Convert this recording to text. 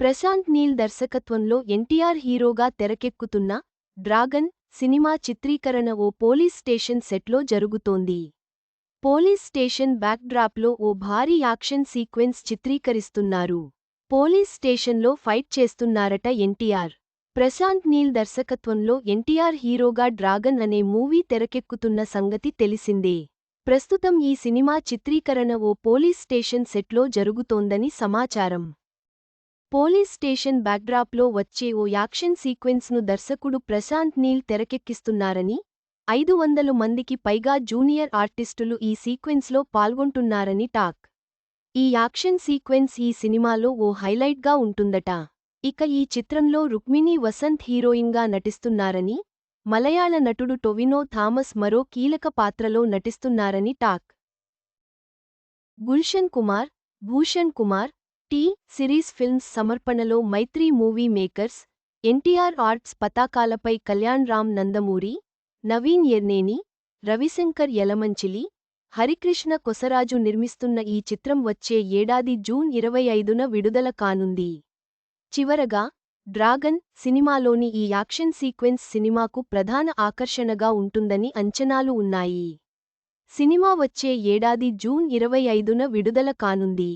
ప్రశాంత్ నీల్ దర్శకత్వంలో ఎన్టీఆర్ హీరోగా తెరకెక్కుతున్న డ్రాగన్ సినిమా చిత్రీకరణ ఓ పోలీస్ స్టేషన్ సెట్లో జరుగుతోంది. పోలీస్ స్టేషన్ బ్యాక్డ్రాప్లో ఓ భారీ యాక్షన్ సీక్వెన్స్ చిత్రీకరిస్తున్నారు. పోలీస్ స్టేషన్లో ఫైట్ చేస్తున్నారట ఎన్టీఆర్. ప్రశాంత్ నీల్ దర్శకత్వంలో ఎన్టీఆర్ హీరోగా డ్రాగన్ అనే మూవీ తెరకెక్కుతున్న సంగతి తెలిసిందే. ప్రస్తుతం ఈ సినిమా చిత్రీకరణ ఓ పోలీస్ స్టేషన్ సెట్లో జరుగుతోందని సమాచారం. పోలీస్ స్టేషన్ బ్యాక్డ్రాప్లో వచ్చే ఓ యాక్షన్ సీక్వెన్స్ను దర్శకుడు ప్రశాంత్ నీల్ తెరకెక్కిస్తున్నారని ఐదు వందలు మందికి పైగా జూనియర్ ఆర్టిస్టులు ఈ సీక్వెన్స్లో పాల్గొంటున్నారని టాక్. ఈ యాక్షన్ సీక్వెన్స్ ఈ సినిమాలో ఓ హైలైట్గా ఉంటుందట. ఇక ఈ చిత్రంలో రుక్మిణీ వసంత్ హీరోయిన్గా నటిస్తున్నారని మలయాళ నటుడు టొవినో థామస్ మరో కీలక పాత్రలో నటిస్తున్నారని talk. Gulshan Kumar Bhushan Kumar T series films సమర్పణలో Mythri movie makers NTR arts పతాకాలపై కళ్యాణ్ రామ్ నందమూరి నవీన్ ఎర్నేని రవిశంకర్ యలమంచిలి హరికృష్ణ కొసరాజు నిర్మిస్తున్న ఈ చిత్రం వచ్చే ఏడాది జూన్ ఇరవై ఐదున విడుదల కానుంది. చివరగా డ్రాగన్ సినిమాలోని ఈ యాక్షన్ సీక్వెన్స్ సినిమాకు ప్రధాన ఆకర్షణగా ఉంటుందని అంచనాలు ఉన్నాయి. సినిమా వచ్చే ఏడాది జూన్ ఇరవై ఐదున విడుదల కానుంది.